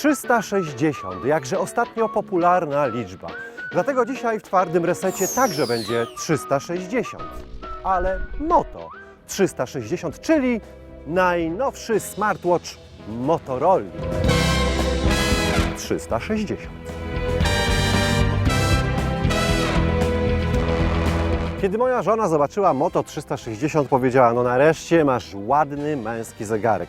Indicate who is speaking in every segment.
Speaker 1: 360, jakże ostatnio popularna liczba. Dlatego dzisiaj w twardym resecie także będzie 360. Ale Moto 360, czyli najnowszy smartwatch Motorola 360. Kiedy moja żona zobaczyła Moto 360, powiedziała: No nareszcie masz ładny męski zegarek.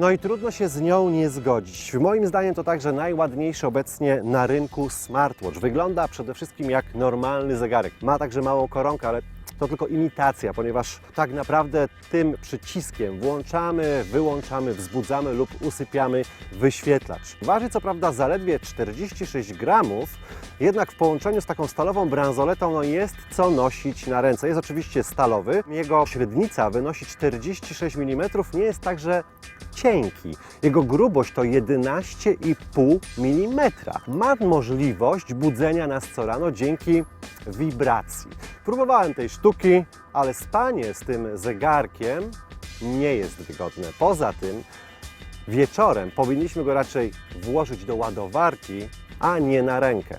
Speaker 1: No i trudno się z nią nie zgodzić. Moim zdaniem to także najładniejszy obecnie na rynku smartwatch. Wygląda przede wszystkim jak normalny zegarek. Ma także małą koronkę, ale to tylko imitacja, ponieważ tak naprawdę tym przyciskiem włączamy, wyłączamy, wzbudzamy lub usypiamy wyświetlacz. Waży co prawda zaledwie 46 gramów, jednak w połączeniu z taką stalową bransoletą no jest co nosić na ręce. Jest oczywiście stalowy, jego średnica wynosi 46 mm, nie jest także cienki. Jego grubość to 11,5 mm. Ma możliwość budzenia nas co rano dzięki wibracji. Próbowałem tej sztuki, ale spanie z tym zegarkiem nie jest wygodne. Poza tym wieczorem powinniśmy go raczej włożyć do ładowarki, a nie na rękę.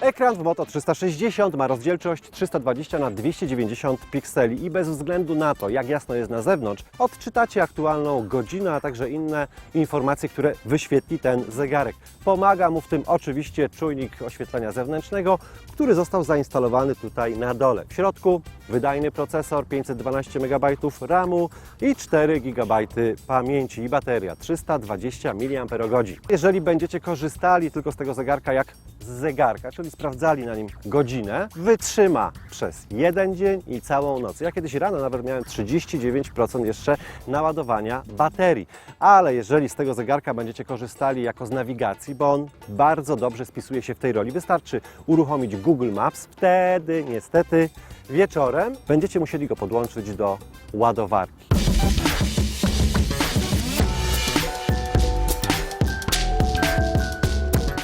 Speaker 1: Ekran w Moto 360 ma rozdzielczość 320 na 290 pikseli i bez względu na to, jak jasno jest na zewnątrz, odczytacie aktualną godzinę, a także inne informacje, które wyświetli ten zegarek. Pomaga mu w tym oczywiście czujnik oświetlenia zewnętrznego, który został zainstalowany tutaj na dole. W środku wydajny procesor, 512 MB RAMu i 4 GB pamięci i bateria 320 mAh. Jeżeli będziecie korzystali tylko z tego zegarka jak z zegarka, czyli sprawdzali na nim godzinę, wytrzyma przez jeden dzień i całą noc. Ja kiedyś rano nawet miałem 39% jeszcze naładowania baterii. Ale jeżeli z tego zegarka będziecie korzystali jako z nawigacji, bo on bardzo dobrze spisuje się w tej roli, wystarczy uruchomić Google Maps, wtedy niestety wieczorem będziecie musieli go podłączyć do ładowarki.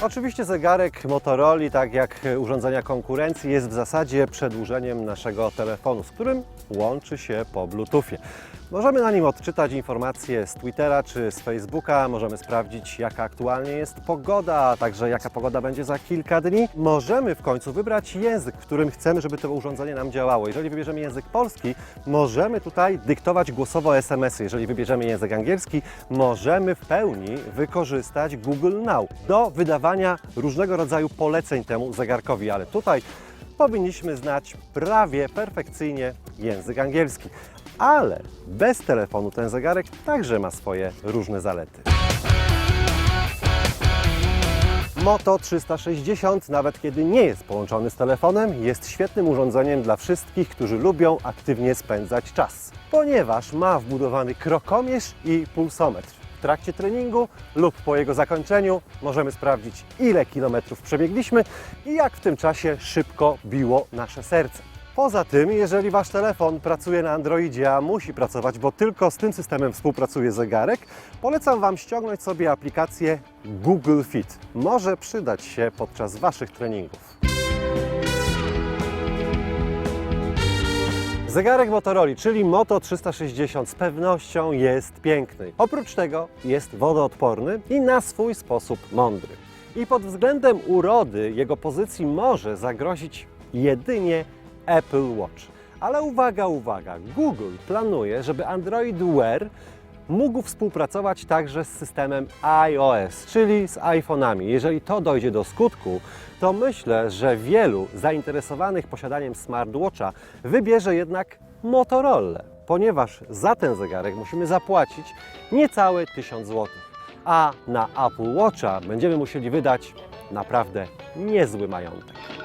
Speaker 1: Oczywiście zegarek Motorola, tak jak urządzenia konkurencji, jest w zasadzie przedłużeniem naszego telefonu, z którym łączy się po Bluetoothie. Możemy na nim odczytać informacje z Twittera czy z Facebooka, możemy sprawdzić jaka aktualnie jest pogoda, a także jaka pogoda będzie za kilka dni. Możemy w końcu wybrać język, w którym chcemy, żeby to urządzenie nam działało. Jeżeli wybierzemy język polski, możemy tutaj dyktować głosowo SMS-y. Jeżeli wybierzemy język angielski, możemy w pełni wykorzystać Google Now do wydawania różnego rodzaju poleceń temu zegarkowi, ale tutaj powinniśmy znać prawie perfekcyjnie język angielski. Ale bez telefonu ten zegarek także ma swoje różne zalety. Moto 360, nawet kiedy nie jest połączony z telefonem, jest świetnym urządzeniem dla wszystkich, którzy lubią aktywnie spędzać czas, ponieważ ma wbudowany krokomierz i pulsometr. W trakcie treningu lub po jego zakończeniu możemy sprawdzić, ile kilometrów przebiegliśmy i jak w tym czasie szybko biło nasze serce. Poza tym, jeżeli Wasz telefon pracuje na Androidzie, a musi pracować, bo tylko z tym systemem współpracuje zegarek, polecam Wam ściągnąć sobie aplikację Google Fit. Może przydać się podczas Waszych treningów. Zegarek Motorola, czyli Moto 360 z pewnością jest piękny. Oprócz tego jest wodoodporny i na swój sposób mądry. I pod względem urody jego pozycji może zagrozić jedynie Apple Watch. Ale uwaga, uwaga, Google planuje, żeby Android Wear mógł współpracować także z systemem iOS, czyli z iPhone'ami. Jeżeli to dojdzie do skutku, to myślę, że wielu zainteresowanych posiadaniem smartwatcha wybierze jednak Motorola, ponieważ za ten zegarek musimy zapłacić niecałe 1000 zł, a na Apple Watcha będziemy musieli wydać naprawdę niezły majątek.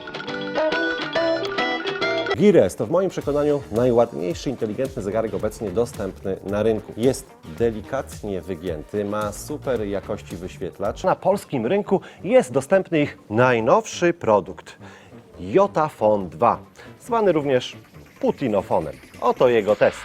Speaker 1: Gires to w moim przekonaniu najładniejszy, inteligentny zegarek obecnie dostępny na rynku. Jest delikatnie wygięty, ma super jakości wyświetlacz. Na polskim rynku jest dostępny ich najnowszy produkt Jotafone 2, zwany również Putinofonem. Oto jego test.